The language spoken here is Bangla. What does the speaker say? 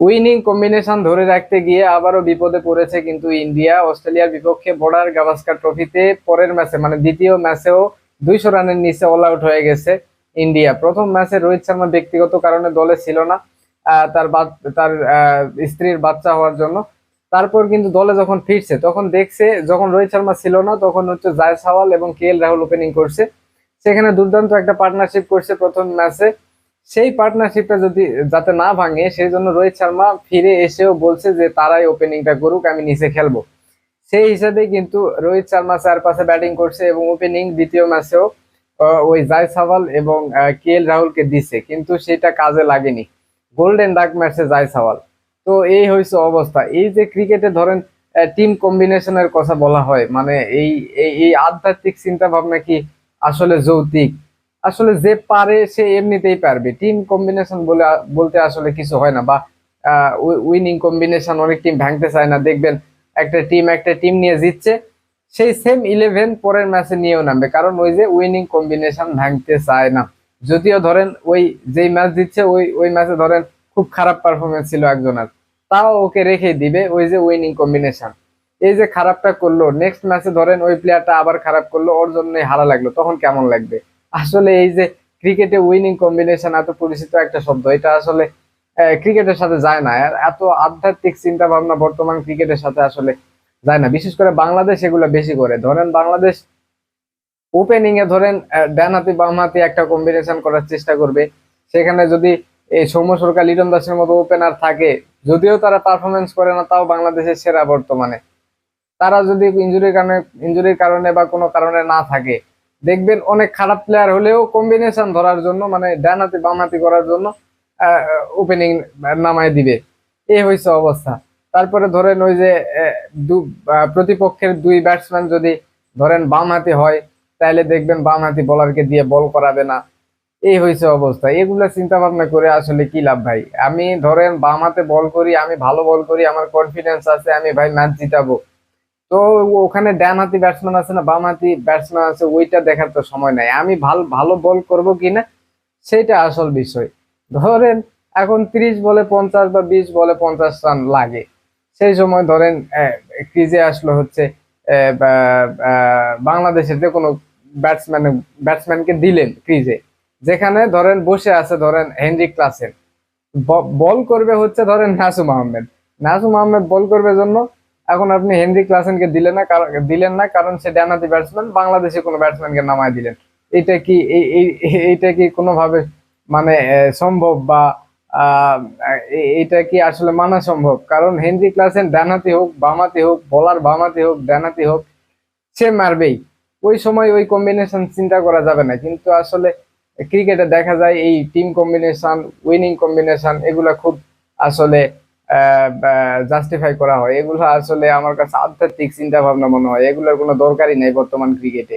উইনিং কম্বিনেশন ধরে রাখতে গিয়ে আবারও বিপদে পড়েছে কিন্তু ইন্ডিয়া। অস্ট্রেলিয়ার বিপক্ষে বর্ডার গাভাস্কার ট্রফিতে পরের ম্যাচে মানে দ্বিতীয় ম্যাচেও দুইশো রানের নিচে অল আউট হয়ে গেছে ইন্ডিয়া। প্রথম ম্যাচে রোহিত শর্মা ব্যক্তিগত কারণে দলে ছিল না তার তার স্ত্রীর বাচ্চা হওয়ার জন্য। তারপর কিন্তু দলে যখন ফিরছে, তখন দেখছে যখন রোহিত শর্মা ছিল না, তখন হচ্ছে জায় সাওয়াল এবং কে এল রাহুল ওপেনিং করছে। সেখানে দুর্দান্ত একটা পার্টনারশিপ করছে প্রথম ম্যাচে। সেই পার্টনারশিপটা যদি যাতে না ভাঙে, সেই জন্য রোহিত শর্মা ফিরে এসেও বলছে যে তারাই ওপেনিংটা করুক, আমি নিচে খেলব। সেই হিসাবে কিন্তু রোহিত শর্মা চার পাশে ব্যাটিং করছে এবং ওপেনিং দ্বিতীয় ম্যাচেও ওই জায়সাওয়াল এবং কে এল রাহুলকে দিছে। কিন্তু সেটা কাজে লাগেনি। গোল্ডেন ডাক ম্যাচে জায়সাওয়াল তো এই হয়েছে অবস্থা। এই যে ক্রিকেটে ধরেন টিম কম্বিনেশনের কথা বলা হয় মানে এই এই আধ্যাত্মিক চিন্তা ভাবনা কি আসলে যৌতিক আসলে যে পারে সে এমনিতেই পারবে। টিম কম্বিনেশন বলে বলতে আসলে কিছু হয় না বা উইনিং কম্বিনেশন অনেক টিম ভাঙতে চায় না। দেখবেন একটা টিম একটা টিম নিয়ে জিতছে, সেই সেম ইলেভেন পরের ম্যাচে নিয়েও নামবে। কারণ ওই যে উইনিং কম্বিনেশন ভাঙতে চায় না। যদিও ধরেন ওই যেই ম্যাচ দিচ্ছে ওই ওই ম্যাচে ধরেন খুব খারাপ পারফরমেন্স ছিল একজনের। তাও ওকে রেখে দিবে ওই যে উইনিং কম্বিনেশন এই যে খারাপটা করল নেক্সট ম্যাচে ধরেন ওই প্লেয়ারটা আবার খারাপ করল, ওর জন্যই হারা লাগল। তখন কেমন লাগবে? আসলে এই যে ক্রিকেটে উইনিং কম্বিনেশন এত পরিচিত একটা শব্দ, এটা আসলে ক্রিকেটের সাথে যায় না। এত আধ্যাত্মিক চিন্তা ভাবনা বর্তমান ক্রিকেটের সাথে আসলে যায় না। বিশেষ করে বাংলাদেশ এগুলো বেশি করে। ধরেন বাংলাদেশ ওপেনিং এ ধরেন ডান হাতি, বাম হাতি একটা কম্বিনেশন করার চেষ্টা করবে। সেখানে যদি এই সৌম্য সরকার, লিটন দাসের মতো ওপেনার থাকে, যদিও তারা পারফরমেন্স করে না, তাও বাংলাদেশের সেরা বর্তমানে। তারা যদি ইঞ্জুরির কারণে ইঞ্জুরির কারণে বা কোনো কারণে না থাকে দেখবেন অনেক খারাপ প্লেয়ার হলেও কম্বিনেশন ধরার জন্য মানে ডান হাতি, বাম হাতি করার জন্য ওপেনিং নামায় দিবে। এই হয়েছে অবস্থা। তারপরে ধরেন ওই যে প্রতিপক্ষের দুই ব্যাটসম্যান যদি ধরেন বাম হাতি হয়, তাহলে দেখবেন বাম হাতি বলারকে দিয়ে বল করাবে না। এই হয়েছে অবস্থা। এগুলা চিন্তা ভাবনা করে আসলে কি লাভ ভাই? আমি ধরেন বাম হাতে বল করি, আমি ভালো বল করি, আমার কনফিডেন্স আছে, আমি ভাই ম্যাচ জিতাবো। তো ওখানে ডান হাতি ব্যাটসম্যান আছে না, বাম হাতি ব্যাটসম্যান আছে, ওইটা দেখার তো সময় নাই। আমি ভালো ভালো বল করব কিনা সেটা আসল বিষয়। ধরেন, এখন তিরিশ বলে পঞ্চাশ বা বিশ বলে পঞ্চাশ রান লাগে। সেই সময় ধরেন ক্রিজে আসলো হচ্ছে বাংলাদেশের যে কোনো ব্যাটসম্যান ব্যাটসম্যানকে দিলেন ক্রিজে। যেখানে ধরেন, বসে আছে ধরেন হেনরি ক্লাসেন। বল করবে হচ্ছে ধরেন নাসুম আহমেদ। নাসুম আহমেদ বল করবে জন্য এখন আপনি হেনরি ক্লাসেনকে দিলেন না দিলেন না, কারণ সে ডানাতি ব্যাটসম্যান বাংলাদেশে কোনো ব্যাটসম্যানকে নামায় দিলেন। এটা কি এই- এই- এইটা কি কোনোভাবে মানে সম্ভব বা এটা কি আসলে মানা সম্ভব? কারণ হেনরি ক্লাসেন ডানাতি হোক বামাতি হোক বলার বামাতি হোক ডানাতি হোক, সে মারবেই। ওই সময় ওই কম্বিনেশন চিন্তা করা যাবে না। কিন্তু আসলে ক্রিকেটে দেখা যায়, এই টিম কম্বিনেশন উইনিং কম্বিনেশন এগুলা খুব আসলে জাস্টিফাই করা হয়। এগুলো আসলে আমার কাছে আধ্যাত্মিক চিন্তা ভাবনা মনে হয়। এগুলোর কোনো দরকারই নেই বর্তমান ক্রিকেটে